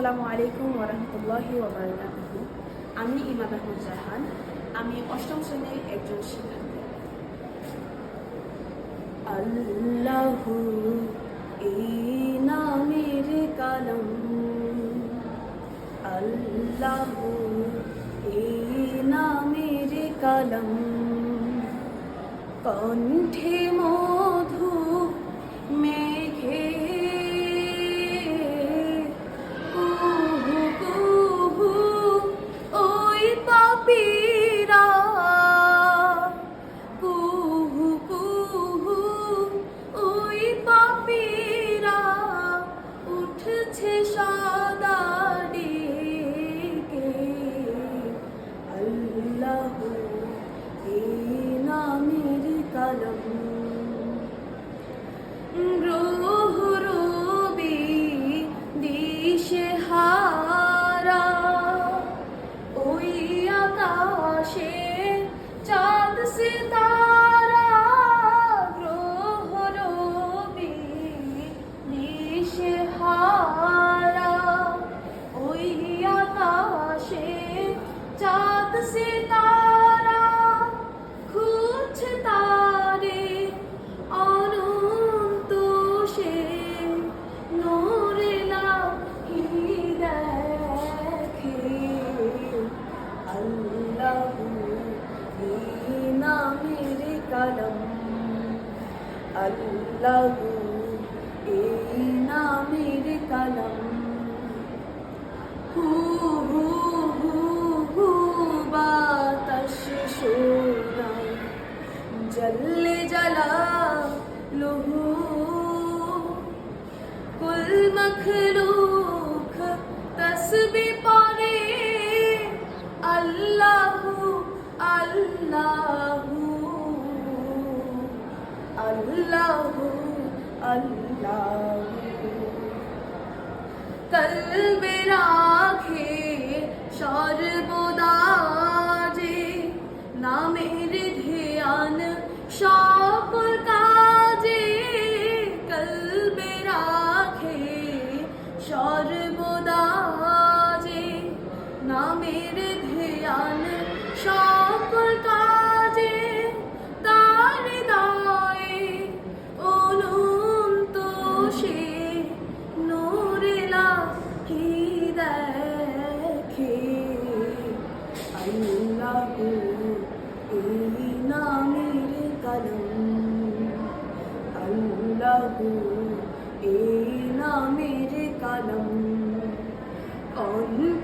আসসালামু আলাইকুম ওরহমতুল্লাহি আমি ইমাদ আহমদ জাহান, আমি অষ্টম শ্রেণির একজন শিক্ষার্থী এই নামের কালাম। এই নামের কালাম। কণ্ঠে মধু হারা ওই আকাশে, চাঁদ সিতারা খুঁজছে তারে অনন্ত সে নোরেলা দেখে। আল্লাহ নামের কলম, আল্লাহ এই নামের কলম। হু হু হু হু, বাতাস শোনায়। জলা লুহু। কুল মখলুক তসবি পরে আল্লাহু আল্লাহু। আল্লাহু। আল্লাহু কলবে রাখে সর্বদা যে আল্লাহ এই নামের কলম আল্লাহ এই নামের কলম কণ্ঠে